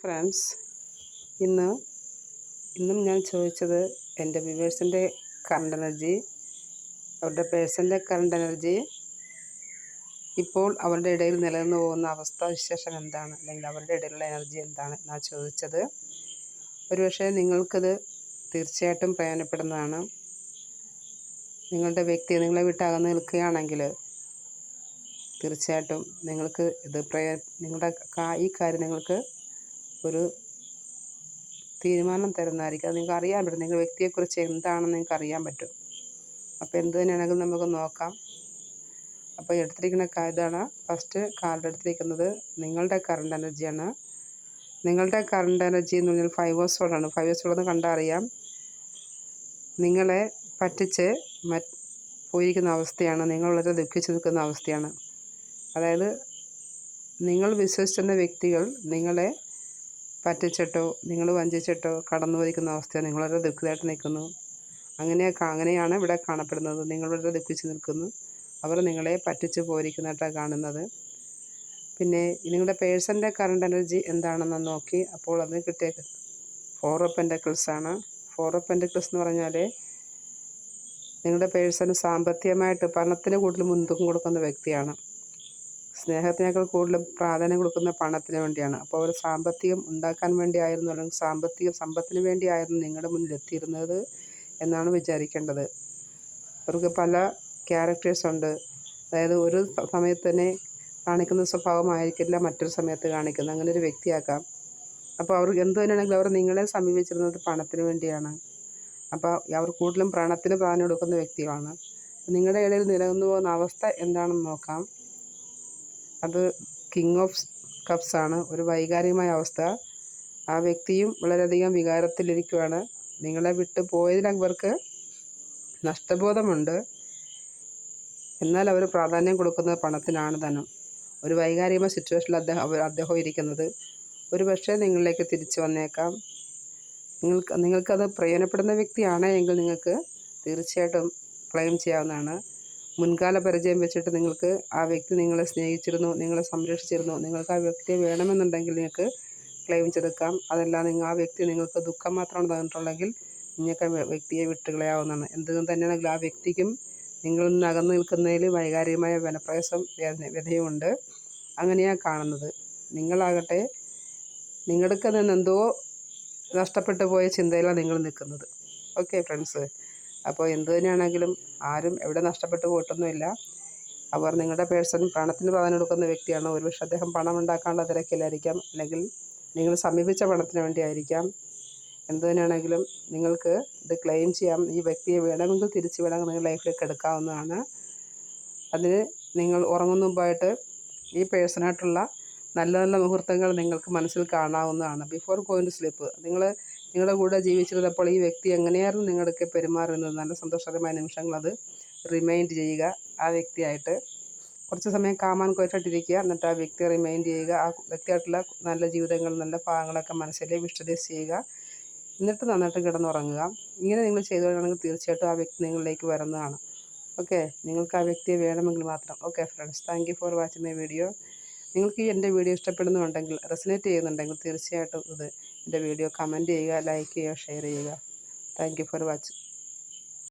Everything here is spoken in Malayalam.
ഫ്രണ്ട്സ് ഇന്ന് ഇന്നും ഞാൻ ചോദിച്ചത് എന്റെ വ്യൂവേഴ്സിന്റെ കറണ്ട് എനർജി അവരുടെ പേഴ്സന്റെ കറണ്ട് എനർജി ഇപ്പോൾ അവരുടെ ഇടയിൽ നിലനിന്ന് പോകുന്ന അവസ്ഥ വിശേഷം എന്താണ്? അല്ലെങ്കിൽ അവരുടെ ഇടയിലുള്ള എനർജി എന്താണ്? എന്നാണ് ചോദിച്ചത്. ഒരുപക്ഷെ നിങ്ങൾക്കത് തീർച്ചയായിട്ടും പ്രയോജനപ്പെടുന്നതാണ്. നിങ്ങളുടെ വ്യക്തി നിങ്ങളെ വിട്ടകന്ന് നിൽക്കുകയാണെങ്കിൽ തീർച്ചയായിട്ടും നിങ്ങൾക്ക് ഇത് പ്രയോ നിങ്ങളുടെ ഈ കാര്യം നിങ്ങൾക്ക് ഒരു തീരുമാനം തരുന്നതായിരിക്കും. അത് നിങ്ങൾക്ക് അറിയാൻ പറ്റും. നിങ്ങൾ വ്യക്തിയെക്കുറിച്ച് എന്താണെന്ന് നിങ്ങൾക്ക് അറിയാൻ പറ്റും. അപ്പോൾ എന്ത് തന്നെയാണെങ്കിലും നമുക്ക് നോക്കാം. അപ്പോൾ എടുത്തിരിക്കുന്ന ഇതാണ് ഫസ്റ്റ് കാർഡ് എടുത്തിരിക്കുന്നത്. നിങ്ങളുടെ കറണ്ട് എനർജിയാണ് നിങ്ങളുടെ കറണ്ട് എനർജി എന്ന് പറഞ്ഞാൽ ഫൈവ് ഹവേഴ്സ് സോളാണ് ഫൈവ് ഹവേഴ്സ് സോളെന്ന് കണ്ടാൽ അറിയാം. നിങ്ങളെ പറ്റിച്ച് പോയിരിക്കുന്ന അവസ്ഥയാണ്. നിങ്ങൾ വളരെ ദുഃഖിച്ച് നിൽക്കുന്ന അവസ്ഥയാണ്. അതായത് നിങ്ങൾ വിശ്വസിച്ചിരുന്ന വ്യക്തികൾ നിങ്ങളെ പറ്റിച്ചിട്ടോ നിങ്ങൾ വഞ്ചിച്ചിട്ടോ കടന്നു വരിക്കുന്ന അവസ്ഥ നിങ്ങൾ വളരെ ദുഃഖിതമായിട്ട് നിൽക്കുന്നു. അങ്ങനെയൊക്കെ അങ്ങനെയാണ് ഇവിടെ കാണപ്പെടുന്നത്. നിങ്ങൾ വളരെ ദുഃഖിച്ച് നിൽക്കുന്നു. അവർ നിങ്ങളെ പറ്റിച്ച് പോയിരിക്കുന്നതായിട്ടാണ് കാണുന്നത്. പിന്നെ നിങ്ങളുടെ പേഴ്സന്റെ കറണ്ട് എനർജി എന്താണെന്ന് നോക്കി അപ്പോൾ അത് കിട്ടിയ ഫോർ ഓഫ് പെന്റക്കിൾസ് ആണ്. ഫോർ ഓഫ് പെന്റക്കിൾസ് എന്ന് പറഞ്ഞാൽ നിങ്ങളുടെ പേഴ്സൺ സാമ്പത്തികമായിട്ട് പണത്തിന് കൂടുതൽ മുൻതൂക്കം കൊടുക്കുന്ന വ്യക്തിയാണ്. സ്നേഹത്തിനേക്കാൾ കൂടുതൽ പ്രാധാന്യം കൊടുക്കുന്ന പണത്തിന് വേണ്ടിയാണ്. അപ്പോൾ ഒരു സാമ്പത്തികം ഉണ്ടാക്കാൻ വേണ്ടിയായിരുന്നു അല്ലെങ്കിൽ സാമ്പത്തിക സമ്പത്തിന് വേണ്ടിയായിരുന്നു നിങ്ങളുടെ മുന്നിൽ എത്തിയിരുന്നത് എന്നാണ് വിചാരിക്കേണ്ടത്. അവർക്ക് പല ക്യാരക്ടേഴ്സ് ഉണ്ട്. അതായത് ഒരു സമയത്ത് തന്നെ കാണിക്കുന്ന സ്വഭാവമായിരിക്കില്ല മറ്റൊരു സമയത്ത് കാണിക്കുന്നത്. അങ്ങനെ ഒരു വ്യക്തിയാക്കാം. അപ്പോൾ അവർ എന്ത് തന്നെയാണെങ്കിലും അവർ നിങ്ങളെ സമീപിച്ചിരുന്നത് പണത്തിന് വേണ്ടിയാണ്. അപ്പോൾ അവർ കൂടുതലും പണത്തിന് പ്രാധാന്യം കൊടുക്കുന്ന വ്യക്തികളാണ്. നിങ്ങളുടെ ഇടയിൽ നിലനിന്ന് പോകുന്ന അവസ്ഥ എന്താണെന്ന് നോക്കാം. അത് കിങ് ഓഫ് കപ്സ് ആണ്. ഒരു വൈകാരികമായ അവസ്ഥ. ആ വ്യക്തിയും വളരെയധികം വികാരത്തിലിരിക്കുകയാണ് നിങ്ങളെ വിട്ടു പോയതിൽ അവർക്ക് നഷ്ടബോധമുണ്ട്. എന്നാൽ അവർ പ്രാധാന്യം കൊടുക്കുന്നത് പണത്തിനാണ് ധനം ഒരു വൈകാരികമായ സിറ്റുവേഷനിൽ അദ്ദേഹം അദ്ദേഹം ഇരിക്കുന്നത്. ഒരു പക്ഷേ നിങ്ങളിലേക്ക് തിരിച്ചു വന്നേക്കാം. നിങ്ങൾക്ക് നിങ്ങൾക്കത് പ്രയോജനപ്പെടുന്ന വ്യക്തിയാണ് എങ്കിൽ നിങ്ങൾക്ക് തീർച്ചയായിട്ടും ക്ലെയിം ചെയ്യാവുന്നതാണ്. മുൻകാല പരിചയം വെച്ചിട്ട് നിങ്ങൾക്ക് ആ വ്യക്തി നിങ്ങളെ സ്നേഹിച്ചിരുന്നു നിങ്ങളെ സംരക്ഷിച്ചിരുന്നു നിങ്ങൾക്ക് ആ വ്യക്തിയെ വേണമെന്നുണ്ടെങ്കിൽ നിങ്ങൾക്ക് ക്ലെയിം ചെയ്തെടുക്കാം. അതല്ല നിങ്ങൾ ആ വ്യക്തി നിങ്ങൾക്ക് ദുഃഖം മാത്രമാണ് തന്നിട്ടുള്ളെങ്കിൽ നിങ്ങൾക്ക് ആ വ്യക്തിയെ വിട്ടുകളയാവുന്നതാണ്. എന്തുകൊണ്ട് തന്നെയാണെങ്കിൽ ആ വ്യക്തിക്കും നിങ്ങളിൽ നിന്ന് അകന്നു നിൽക്കുന്നതിൽ വൈകാരികമായ വനപ്രയാസം വ്യഥയുമുണ്ട്. അങ്ങനെയാണ് കാണുന്നത്. നിങ്ങളാകട്ടെ നിങ്ങൾക്ക് നിന്ന് എന്തോ നഷ്ടപ്പെട്ടു പോയ ചിന്തയിലാണ് നിങ്ങൾ നിൽക്കുന്നത്. ഓക്കെ ഫ്രണ്ട്സ് അപ്പോൾ എന്ത് തന്നെയാണെങ്കിലും ആരും എവിടെ നഷ്ടപ്പെട്ടു പോയിട്ടൊന്നുമില്ല. അവർ നിങ്ങളുടെ പേഴ്സൺ പണത്തിന് പ്രാധാന്യം കൊടുക്കുന്ന വ്യക്തിയാണ്. ഒരുപക്ഷെ അദ്ദേഹം പണം ഉണ്ടാക്കാനുള്ള തിരക്കിലായിരിക്കാം. അല്ലെങ്കിൽ നിങ്ങൾ സമീപിച്ച പണത്തിന് വേണ്ടിയായിരിക്കാം. എന്ത് തന്നെയാണെങ്കിലും നിങ്ങൾക്ക് ഇത് ക്ലെയിം ചെയ്യാം. ഈ വ്യക്തിയെ വേണമെങ്കിൽ തിരിച്ചു വേണമെങ്കിൽ നിങ്ങൾ ലൈഫിലേക്ക് എടുക്കാവുന്നതാണ്. അതിന് നിങ്ങൾ ഉറങ്ങുന്ന മുമ്പായിട്ട് ഈ പേഴ്സണായിട്ടുള്ള നല്ല നല്ല മുഹൂർത്തങ്ങൾ നിങ്ങൾക്ക് മനസ്സിൽ കാണാവുന്നതാണ്. ബിഫോർ ഗോയിങ് ടു സ്ലീപ്പ് നിങ്ങൾ നിങ്ങളുടെ കൂടെ ജീവിച്ചിരുന്നപ്പോൾ ഈ വ്യക്തി എങ്ങനെയായിരുന്നു നിങ്ങൾക്ക് പെരുമാറുന്നത്? നല്ല സന്തോഷകരമായ നിമിഷങ്ങൾ അത് റിമൈൻഡ് ചെയ്യുക. ആ വ്യക്തിയായിട്ട് കുറച്ച് സമയം കാമാൻ കോറ്റായിട്ടിരിക്കുക. എന്നിട്ട് ആ വ്യക്തിയെ റിമൈൻഡ് ചെയ്യുക. ആ വ്യക്തിയായിട്ടുള്ള നല്ല ജീവിതങ്ങൾ നല്ല ഭാഗങ്ങളൊക്കെ മനസ്സിൽ വിഷ്വലൈസ് ചെയ്യുക. എന്നിട്ട് നന്നായിട്ട് കിടന്നുറങ്ങുക. ഇങ്ങനെ നിങ്ങൾ ചെയ്തു കഴിഞ്ഞാൽ തീർച്ചയായിട്ടും ആ വ്യക്തി നിങ്ങളിലേക്ക് വരുന്നതാണ്. ഓക്കെ നിങ്ങൾക്ക് ആ വ്യക്തിയെ വേണമെങ്കിൽ മാത്രം. Okay friends thank you for watching my video നിങ്ങൾക്ക് ഈ എന്റെ വീഡിയോ ഇഷ്ടപ്പെടുന്നുണ്ടെങ്കിൽ റെസിനേറ്റ് ചെയ്യുന്നുണ്ടെങ്കിൽ തീർച്ചയായിട്ടും ഇത് എന്റെ വീഡിയോ കമന്റ് ചെയ്യുക ലൈക്ക് ചെയ്യുക ഷെയർ ചെയ്യുക. Thank for watching